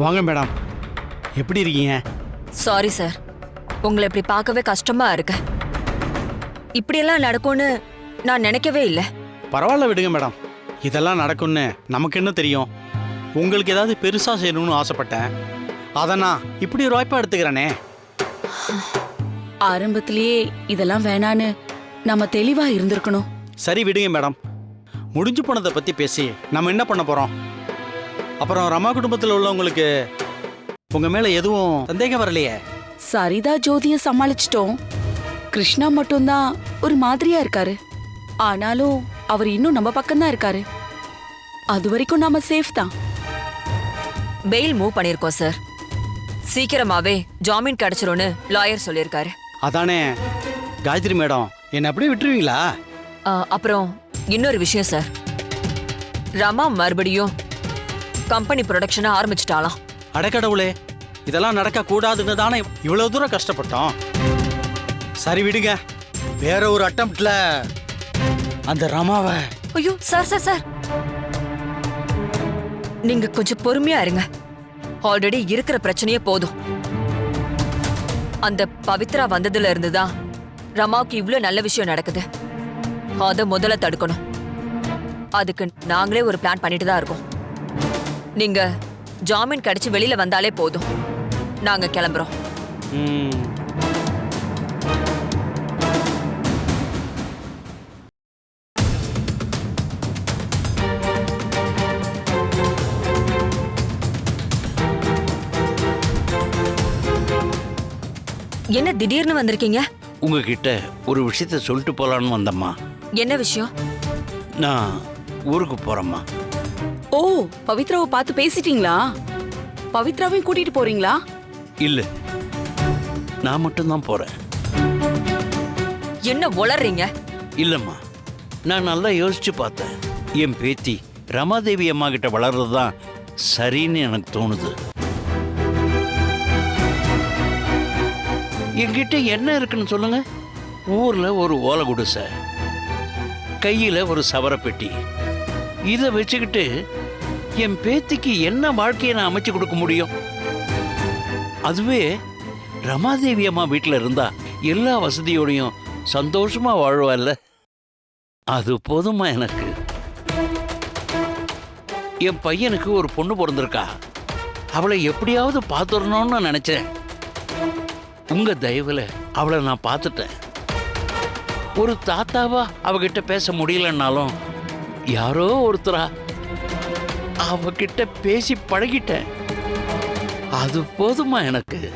வாங்க மேடம். எப்படி இருக்கீங்க? சாரி சார் உங்களை இப்படி பார்க்கவே கஷ்டமா இருக்கு. இப்படியெல்லாம் நடக்கும்னு நான் நினைக்கவே இல்லை. பரவாயில்ல விடுங்க மேடம். இதெல்லாம் நடக்கும்னு நமக்கு என்ன தெரியும்? உங்களுக்கு ஏதாவது பெருசாக செய்யணும்னு ஆசைப்பட்டேன். அதை நான் இப்படி ஒரு வாய்ப்பாக எடுத்துக்கிறேனே. ஆரம்பத்திலேயே இதெல்லாம் வேணான்னு நம்ம தெளிவா இருந்திருக்கணும். சரி விடுங்க மேடம். முடிஞ்சு போனதை பற்றி பேசி நம்ம என்ன பண்ண போகிறோம் அப்புறம் ரமா குடும்பத்தில் உள்ளவங்களுக்கு உங்கள் மேலே எதுவும் சந்தேகம் வரலையே? சரிதா ஜோதிய சமாளிச்சிட்டோம். கிருஷ்ணா மட்டும்தான் ஒரு மாதிரியா இருக்காரு. ஆனாலும் அவர் இன்னும் நம்ம பக்கம்தான் இருக்காரு. அது வரைக்கும் நாம சேஃப் தான். பெயில் மூவ் பண்ணியிருக்கோம் சார் சீக்கிரமாவே ஜாமீன் கிடைச்சிரும்னு லாயர் சொல்லியிருக்காரு. அதானே? காயத்ரி மேடம் என்னை அப்படியே விட்டுருவீங்களா? அப்புறம் இன்னொரு விஷயம் சார் ரமா மறுபடியும் கம்பெனி ப்ரொடக்ஷனை ஆரம்பிச்சிட்டாலாம் அடக்கடவுளே இதெல்லாம் நடக்க கூடாதுன்னு தானே இவ்வளவு தூரம் கஷ்டப்பட்டோம். சரி விடுங்க. வேற ஒரு அட்டம்ப்ட்ல அந்த ரமாவை ஐயோ சார் சார் சார் நீங்க கொஞ்சம் பொறுமையா இருங்க. ஆல்ரெடி இருக்கிற பிரச்சனையே போதும். அந்த பவித்ரா வந்ததுல இருந்து தான் ரமாவுக்கு இவ்ளோ நல்ல விஷயம் நடக்குது. அத முதல்ல தடுக்கணும். அதுக்கு நாங்களே ஒரு பிளான் பண்ணிட்டு தான் இருக்கோம். நீங்க ஜாமீன் கிடைச்சு வெளியில வந்தாலே போதும். நாங்க கிளம்புறோம். என்ன திடீர்னு வந்திருக்கீங்க? உங்ககிட்ட ஒரு விஷயத்த சொல்லிட்டு போலான்னு வந்தம்மா. என்ன விஷயம்? நான் ஊருக்கு போறேம்மா. ஓ பவித்ராவை பார்த்து பேசிட்டீங்களா? பவித்ராவையும் கூட்டிட்டு போறீங்களா? இல்ல நான் மட்டும்தான் போறேன். என்ன உளறீங்க? இல்லம்மா நான் நல்லா யோசிச்சு பார்த்தேன். என் பேத்தி ரமாதேவி அம்மா கிட்ட வளர்றது தான் சரின்னு எனக்கு தோணுது. என்கிட்ட என்ன இருக்குன்னு சொல்லுங்க? ஊர்ல ஒரு ஓலை குடிசை கையில ஒரு சவரப்பெட்டி. இதை வச்சுக்கிட்டு என் பேத்திக்கு என்ன வாழ்க்கையை நான் அமைச்சு கொடுக்க முடியும்? அதுவே ரமாதேவி அம்மா வீட்டில் இருந்தா எல்லா வசதியோடையும் சந்தோஷமா வாழ்வாள்ல. அது போதுமா எனக்கு? என் பையனுக்கு ஒரு பொண்ணு பிறந்திருக்கா. அவளை எப்படியாவது பார்த்துடணும்னு நான் நினைச்சேன். உங்க தயவுல அவளை நான் பார்த்துட்டேன் ஒரு தாத்தாவா அவகிட்ட பேச முடியலன்னாலும் யாரோ ஒருத்தரா அவகிட்ட பேசி பழகிட்டேன். அது போதுமா எனக்கு?